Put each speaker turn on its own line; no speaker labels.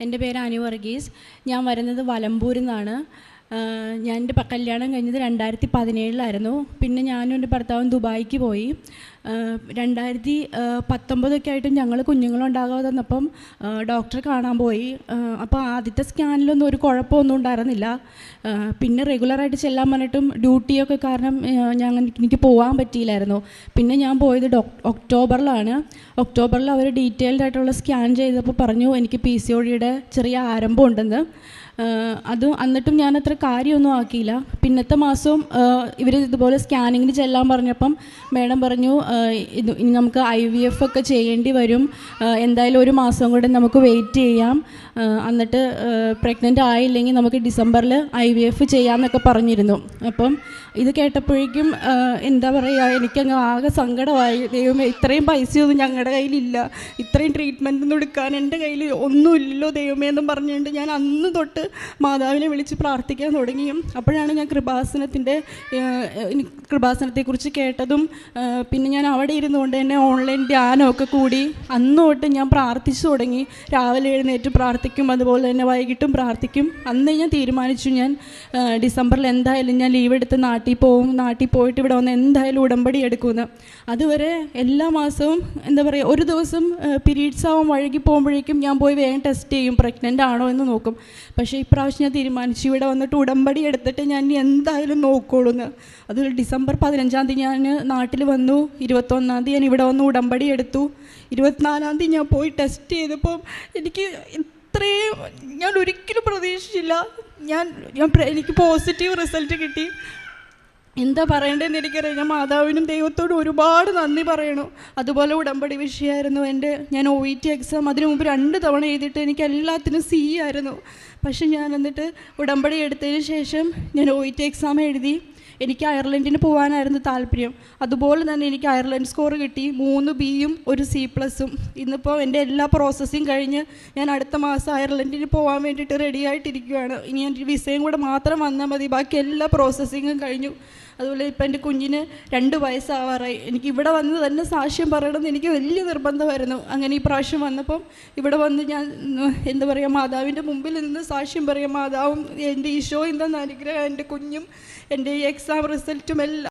എന്റെ പേര് അനു വർഗീസ്. ഞാൻ വരുന്നത് വലമ്പൂരിൽ നിന്നാണ്. ഞാൻ എന്റെ കല്യാണം കഴിഞ്ഞത് രണ്ടായിരത്തി പതിനേഴിലായിരുന്നു പിന്നെ ഞാനും എന്റെ ഭർത്താവും ദുബായിക്ക് പോയി. രണ്ടായിരത്തി പത്തൊമ്പതൊക്കെ ആയിട്ടും ഞങ്ങൾ കുഞ്ഞുങ്ങളുണ്ടാകാതെ ഡോക്ടർ ഡോക്ടറെ കാണാൻ പോയി. അപ്പോൾ ആദ്യത്തെ സ്കാനിലൊന്നും ഒരു കുഴപ്പമൊന്നും ഉണ്ടായിരുന്നില്ല. പിന്നെ റെഗുലറായിട്ട് ചെല്ലാൻ പറഞ്ഞിട്ടും ഡ്യൂട്ടിയൊക്കെ കാരണം ഞങ്ങൾ എനിക്ക് പോകാൻ പറ്റിയില്ലായിരുന്നു. പിന്നെ ഞാൻ പോയത് ഒക്ടോബറിലാണ്. ഒക്ടോബറിൽ അവർ ഡീറ്റെയിൽഡ് ആയിട്ടുള്ള സ്കാൻ ചെയ്തപ്പോൾ പറഞ്ഞു എനിക്ക് പി സി ഒ ഡിയുടെ ചെറിയ ആരംഭം ഉണ്ടെന്ന് അത് എന്നിട്ടും ഞാൻ അത്ര കാര്യമൊന്നും ആക്കിയില്ല. പിന്നത്തെ മാസവും ഇവർ ഇതുപോലെ സ്കാനിങ്ങിന് ചെല്ലാൻ പറഞ്ഞപ്പം മേഡം പറഞ്ഞു ഇത് ഇനി നമുക്ക് ഐ വി എഫ് ഒക്കെ ചെയ്യേണ്ടി വരും. എന്തായാലും ഒരു മാസം കൂടെ നമുക്ക് വെയിറ്റ് ചെയ്യാം. എന്നിട്ട് പ്രഗ്നന്റ് ആയില്ലെങ്കിൽ നമുക്ക് ഡിസംബറിൽ ഐ വി എഫ് ചെയ്യാമെന്നൊക്കെ പറഞ്ഞിരുന്നു. അപ്പം ഇത് കേട്ടപ്പോഴേക്കും എന്താ പറയുക എനിക്കങ്ങ് ആകെ സങ്കടമായി. ദൈവമേ ഇത്രയും പൈസയൊന്നും ഞങ്ങളുടെ കയ്യിലില്ല. ഇത്രയും ട്രീറ്റ്മെന്റ് ഒന്നും എടുക്കാൻ എന്റെ കയ്യിൽ ഒന്നുമില്ലല്ലോ ദൈവമേ എന്നും പറഞ്ഞുകൊണ്ട് ഞാൻ അന്ന് തൊട്ട് മാതാവിനെ വിളിച്ച് പ്രാർത്ഥിക്കാൻ തുടങ്ങി അപ്പോഴാണ് ഞാൻ കൃപാസനത്തിന്റെ കൃപാസനത്തെക്കുറിച്ച് കേട്ടതും പിന്നെ ഞാൻ അവിടെ ഇരുന്നുകൊണ്ട് തന്നെ ഓൺലൈൻ ധ്യാനമൊക്കെ കൂടി അന്ന് തൊട്ട് ഞാൻ പ്രാർത്ഥിച്ചു തുടങ്ങി. രാവിലെ എഴുന്നേറ്റ് പ്രാർത്ഥിക്കും അതുപോലെ തന്നെ വൈകിട്ടും പ്രാർത്ഥിക്കും. അന്ന് ഞാൻ തീരുമാനിച്ചു ഞാൻ ഡിസംബറിൽ എന്തായാലും ഞാൻ ലീവ് എടുത്ത് നാട്ടിൽ പോവും നാട്ടിൽ പോയിട്ട് ഇവിടെ വന്ന് എന്തായാലും ഉടമ്പടി എടുക്കുമെന്ന്. അതുവരെ എല്ലാ മാസവും എന്താ പറയുക ഒരു ദിവസം പീരീഡ്സ് ആവും വഴുകി പോകുമ്പോഴേക്കും ഞാൻ പോയി വേഗം ടെസ്റ്റ് ചെയ്യും പ്രഗ്നന്റ് ആണോ എന്ന് നോക്കും. പക്ഷേ ഇപ്രാവശ്യം ഞാൻ തീരുമാനിച്ചു ഇവിടെ വന്നിട്ട് ഉടമ്പടി എടുത്തിട്ട് ഞാൻ എന്തായാലും നോക്കോളൂന്ന്. അത് ഡിസംബർ പതിനഞ്ചാം തീയതി ഞാൻ നാട്ടിൽ വന്നു. ഇരുപത്തൊന്നാം തീയതി ഞാൻ ഇവിടെ വന്ന് ഉടമ്പടി എടുത്തു. ഇരുപത്തിനാലാം തീയതി ഞാൻ പോയി ടെസ്റ്റ് ചെയ്തപ്പോൾ എനിക്ക് ഇത്രയും ഞാൻ ഒരിക്കലും പ്രതീക്ഷിച്ചില്ല. ഞാൻ ഞാൻ എനിക്ക് പോസിറ്റീവ് റിസൾട്ട് കിട്ടി. എന്താ പറയേണ്ടതെന്ന് എനിക്കറിയാം ഞാൻ മാതാവിനും ദൈവത്തോടും ഒരുപാട് നന്ദി പറയണു. അതുപോലെ ഉടമ്പടി വിഷയമായിരുന്നു എന്റെ. ഞാൻ ഒ ഇ ടി എക്സാം അതിനു മുമ്പ് രണ്ട് തവണ എഴുതിയിട്ട് എനിക്ക് എല്ലാത്തിനും സി ആയിരുന്നു. പക്ഷെ ഞാൻ എന്നിട്ട് ഉടമ്പടി എടുത്തതിന് ശേഷം ഞാൻ ഒ ഇ ടി എക്സാം എഴുതി. എനിക്ക് അയർലൻഡിന് പോകാനായിരുന്നു താല്പര്യം. അതുപോലെ തന്നെ എനിക്ക് അയർലൻഡ് സ്കോർ കിട്ടി. മൂന്ന് ബിയും ഒരു സി പ്ലസും ഇന്നിപ്പോൾ എന്റെ എല്ലാ പ്രോസസ്സിങ് കഴിഞ്ഞ് ഞാൻ അടുത്ത മാസം അയർലൻഡിന് പോകാൻ വേണ്ടിയിട്ട് റെഡി ആയിട്ടിരിക്കുകയാണ് ഇനി എന്റെ വിസയും കൂടെ മാത്രം വന്നാൽ മതി. ബാക്കി എല്ലാ പ്രോസസ്സിങ്ങും കഴിഞ്ഞു. അതുപോലെ ഇപ്പം എന്റെ കുഞ്ഞിന് രണ്ട് വയസ്സാവാറായി. എനിക്ക് ഇവിടെ വന്ന് തന്നെ സാക്ഷ്യം പറയണമെന്ന് എനിക്ക് വലിയ നിർബന്ധമായിരുന്നു. അങ്ങനെ ഈ പ്രാവശ്യം വന്നപ്പം ഇവിടെ വന്ന് ഞാൻ എന്താ പറയുക മാതാവിന്റെ മുമ്പിൽ നിന്ന് സാക്ഷ്യം പറയാം. മാതാവും എന്റെ ഈശോ എന്താണെന്ന് അനുഗ്രഹം എന്റെ കുഞ്ഞും എന്റെ ഈ എക്സാം റിസൾട്ടും എല്ലാം